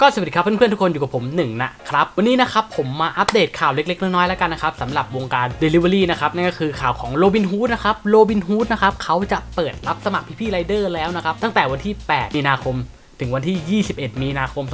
ก็สวัสดีครับเพื่อนๆทุกคนอยู่กับผมหนึ่งนะครับวันนี้นะครับผมมาอัปเดตข่าวเล็กๆน้อยๆแล้วกันนะครับสำหรับวงการ Delivery นะครับนั่นก็คือข่าวของ Robin Hood นะครับ Robin Hood นะครับเขาจะเปิดรับสมัครพี่ๆไรเดอร์แล้วนะครับตั้งแต่วันที่ 8 มีนาคมถึงวันที่ 21 มีนาคม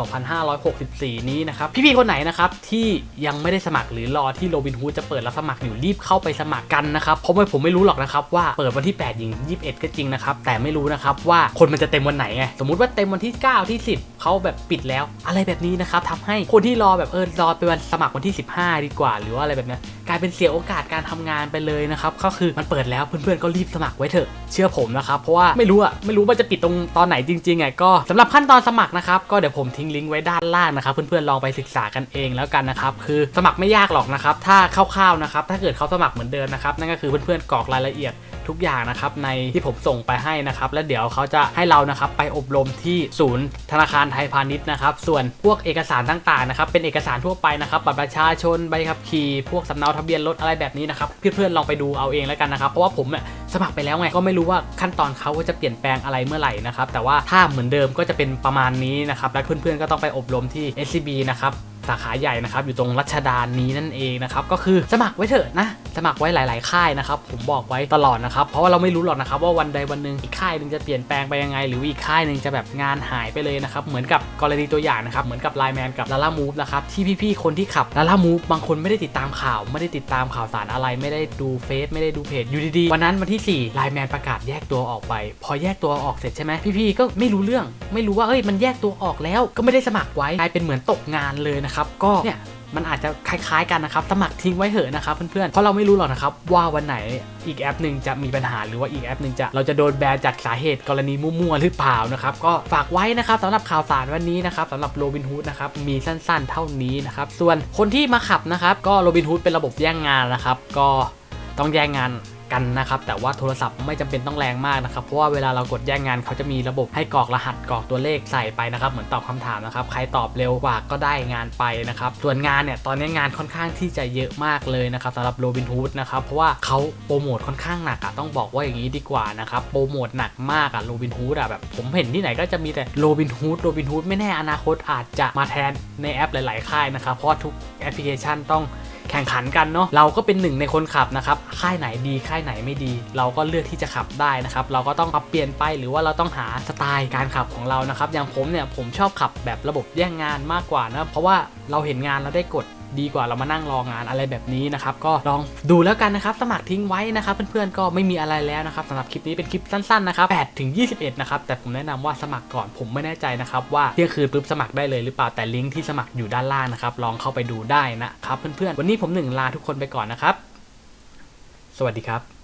2564 นี้นะครับ พี่ๆ คนไหนนะครับที่ยังไม่ได้สมัครหรือรอที่โรบินฮูดจะเปิดรับสมัครอยู่รีบเข้าไปสมัครกันนะครับ เพราะว่าผมไม่รู้หรอกนะครับว่าเปิดวันที่8ยิง21 ก็จริงนะครับ แต่ไม่รู้นะครับว่าคนมันจะเต็มวันไหนไง สมมติว่าเต็มวันที่ 9 ที่ 10เขาแบบปิดแล้วอะไรแบบนี้นะครับทำให้คนที่รอแบบเออรอไปวันสมัครวันที่ 15 ดีกว่า หรือว่าอะไรแบบเนี้ยกลายเป็นเสียโอกาสการทำงานไปเลยนะครับก็คือมันเปิดแล้วเพื่อนๆก็รีบสมัครไว้เถอะเชื่อผมนะครับเพราะว่าไม่รู้อะไม่รู้ว่าจะปิดตรงตอนไหนจริงๆอะก็สำหรับขั้นตอนสมัครนะครับก็เดี๋ยวผมทิ้งลิงก์ไว้ด้านล่างนะครับเพื่อนๆลองไปศึกษากันเองแล้วกันนะครับคือสมัครไม่ยากหรอกนะครับถ้าคร่าวๆนะครับถ้าเกิดเขาสมัครเหมือนเดิมนะครับนั่นก็คือเพื่อนๆกรอกรายละเอียด ทุกอย่างนะครับในที่ผมส่งไปให้นะครับแล้วเดี๋ยวเขาจะให้เรานะครับไปอบรมที่ศูนย์ธนาคารไทยพาณิชย์นะครับส่วนพวกเอกสารต่างๆนะครับเป็นเอกสารทั่วไปนะครับบัตรประชาชนใบขับขี่พวกสำเนาทะเบียนรถอะไรแบบนี้นะครับเพื่อนๆลองไปดูเอาเองแล้วกันนะครับเพราะว่าผมเนี่ยสมัครไปแล้วไงก็ไม่รู้ว่าขั้นตอนเขาจะเปลี่ยนแปลงอะไรเมื่อไหร่นะครับแต่ว่าถ้าเหมือนเดิมก็จะเป็นประมาณนี้นะครับและเพื่อนๆก็ต้องไปอบรมที่ SCB นะครับสาขาใหญ่นะครับอยู่ตรงรัชดานี้นั่นเองนะครับก็คือสมัครไว้เถอะนะสมัครไว้หลาย ๆ ค่ายนะครับ ผมบอกไว้ตลอดนะครับ เพราะว่าเราไม่รู้หรอกนะครับว่าวันใดวันหนึ่งอีกค่ายหนึ่งจะเปลี่ยนแปลงไปยังไง หรืออีกค่ายหนึ่งจะแบบงานหายไปเลยนะครับ เหมือนกับกรณีตัวอย่างนะครับ เหมือนกับไลแมนกับลาล่ามูฟนะครับ ที่พี่ ๆ คนที่ขับลาล่ามูฟบางคนไม่ได้ติดตามข่าว ไม่ได้ติดตามข่าวสารอะไร ไม่ได้ดูเฟซ ไม่ได้ดูเพจ อยู่ดี ๆ วันนั้นวันที่4ไลแมนประกาศแยกตัวออกไป พอแยกตัวออกเสร็จใช่ไหมพี่ๆก็ไม่รู้เรื่อง ไม่รู้ว่าเอ้ยมันแยกตัวออกแล้วก็ไม่ได้สมัครไว้กลายเป็นเหมือนตกงานเลยนะครับก็เนี่ยมันอาจจะคล้ายๆกันนะครับ สมัครทิ้งไว้เหอะนะครับเพื่อนๆ เพราะเราไม่รู้หรอกนะครับว่าวันไหนอีกแอปหนึ่งจะมีปัญหาหรือว่าอีกแอปหนึ่งจะเราจะโดนแบนจากสาเหตุกรณีมั่วๆหรือเปล่านะครับ ก็ฝากไว้นะครับสำหรับข่าวสารวันนี้นะครับสำหรับโรบินฮูดนะครับมีสั้นๆ เท่านี้นะครับส่วนคนที่มาขับนะครับก็โรบินฮูดเป็นระบบแย่งงานนะครับก็ต้องแย่งงาน กันนะครับแต่ว่าโทรศัพท์ไม่จำเป็นต้องแรงมากนะครับเพราะว่าเวลาเรากดแย่งงานเขาจะมีระบบให้กรอกรหัสกรอกตัวเลขใส่ไปนะครับเหมือนตอบคำถามนะครับใครตอบเร็วกว่าก็ได้งานไปนะครับส่วนงานเนี่ยตอนนี้งานค่อนข้างที่จะเยอะมากเลยนะครับสำหรับโรบินฮูดนะครับเพราะว่าเขาโปรโมทค่อนข้างหนักอะต้องบอกว่าอย่างนี้ดีกว่านะครับโปรโมทหนักมากอะโรบินฮูดอะแบบผมเห็นที่ไหนก็จะมีแต่โรบินฮูดโรบินฮูดไม่แน่อนาคตอาจจะมาแทนในแอปหลาย ๆ ค่ายนะครับเพราะทุกแอปพลิเคชันต้อง แข่งขันกันเนาะเราก็เป็นหนึ่งในคนขับนะครับค่ายไหนดีค่ายไหนไม่ดี เราก็เลือกที่จะขับได้นะครับเราก็ต้องปรับเปลี่ยนไปหรือว่าเราต้องหาสไตล์การขับของเรานะครับอย่างผมเนี่ยผมชอบขับแบบระบบแย่งงานมากกว่านะเพราะว่าเราเห็นงานเราได้กด ดีกว่าเรามานั่งรองานอะไรแบบนี้นะครับก็ลองดูแล้วกันนะครับสมัครทิ้งไว้นะครับเพื่อนๆก็ไม่มีอะไรแล้วนะครับสำหรับคลิปนี้เป็นคลิปสั้นๆนะครับ8ถึง21นะครับแต่ผมแนะนำว่าสมัครก่อนผมไม่แน่ใจนะครับว่าเที่ยงคืนปุ๊บสมัครได้เลยหรือเปล่าแต่ลิงก์ที่สมัครอยู่ด้านล่างนะครับลองเข้าไปดูได้นะครับเพื่อนๆวันนี้ผมหนึ่งลาทุกคนไปก่อนนะครับ สวัสดีครับ